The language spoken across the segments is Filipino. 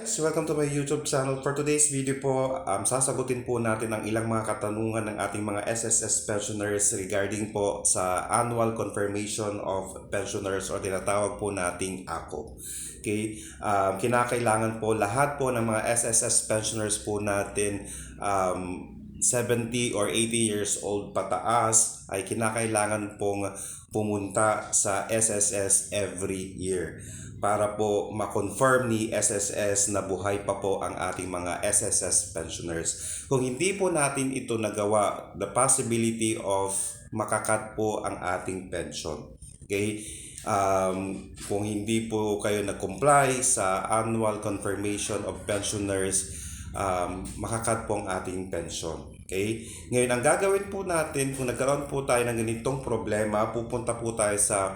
Guys, welcome to my YouTube channel. For today's video po, um, sasagutin po natin ang ilang mga katanungan ng ating mga SSS pensioners regarding po sa annual confirmation of pensioners or tinatawag po nating ACO. Okay, um, kinakailangan po lahat po ng mga SSS pensioners po natin um, 70 or 80 years old pataas ay kinakailangan pong pumunta sa SSS every year para po ma-confirm ni SSS na buhay pa po ang ating mga SSS pensioners. Kung hindi po natin ito nagawa, the possibility of makakat po ang ating pension. Okay? Um, kung hindi po kayo nag-comply sa annual confirmation of pensioners, um, makakat po ang ating pension. Okay? Ngayon, ang gagawin po natin, kung nagkaroon po tayo ng ganitong problema, pupunta po tayo sa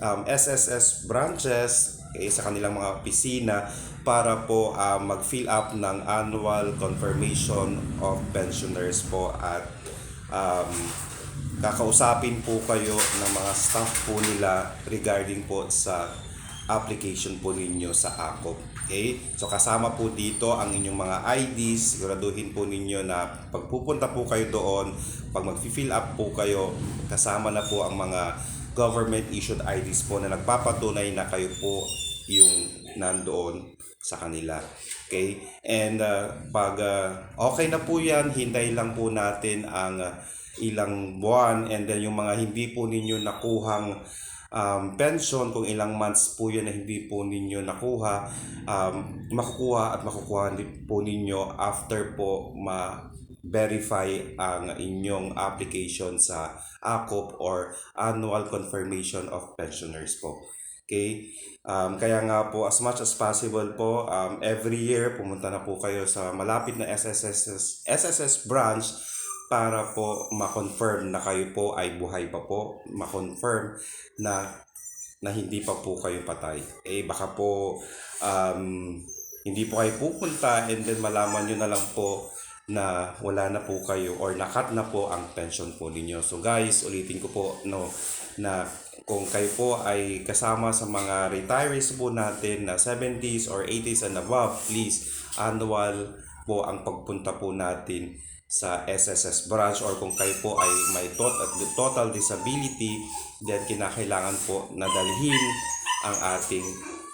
um, SSS branches, okay, sa kanilang mga opisina para po ah, mag-fill up ng annual confirmation of pensioners po at um, kakausapin po kayo ng mga staff po nila regarding po sa application po ninyo sa ACOP. Okay? So kasama po dito ang inyong mga IDs. Siguraduhin po ninyo na pagpupunta po kayo doon, pag mag-fill up po kayo, kasama na po ang mga government issued IDs po na nagpapatunay na kayo po yung nandoon sa kanila. Okay? And uh, pag uh, okay na po yan, hintay lang po natin ang uh, ilang buwan and then yung mga hindi po ninyo nakuhang um, pension, kung ilang months po yun na hindi po ninyo nakuha, um, makukuha at makukuha po ninyo after po ma-verify ang inyong application sa ACOP or Annual Confirmation of Pensioners po. Okay? Um, kaya nga po, as much as possible po, um, every year, pumunta na po kayo sa malapit na SSS, SSS branch para po ma-confirm na kayo po ay buhay pa po, ma-confirm na na hindi pa po kayo patay. Eh baka po um, hindi po kayo pupunta and then malaman nyo na lang po na wala na po kayo or nakat na po ang pension po ninyo. So guys, ulitin ko po no na kung kayo po ay kasama sa mga retirees po natin na 70s or 80s and above, please annual po ang pagpunta po natin sa SSS branch or kung kayo po ay may total, total disability, then kinakailangan po na dalhin ang ating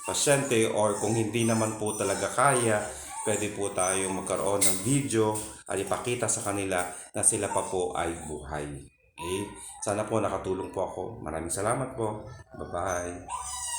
pasyente or kung hindi naman po talaga kaya, pwede po tayo magkaroon ng video at ipakita sa kanila na sila pa po ay buhay. Okay? Sana po nakatulong po ako. Maraming salamat po. Bye-bye.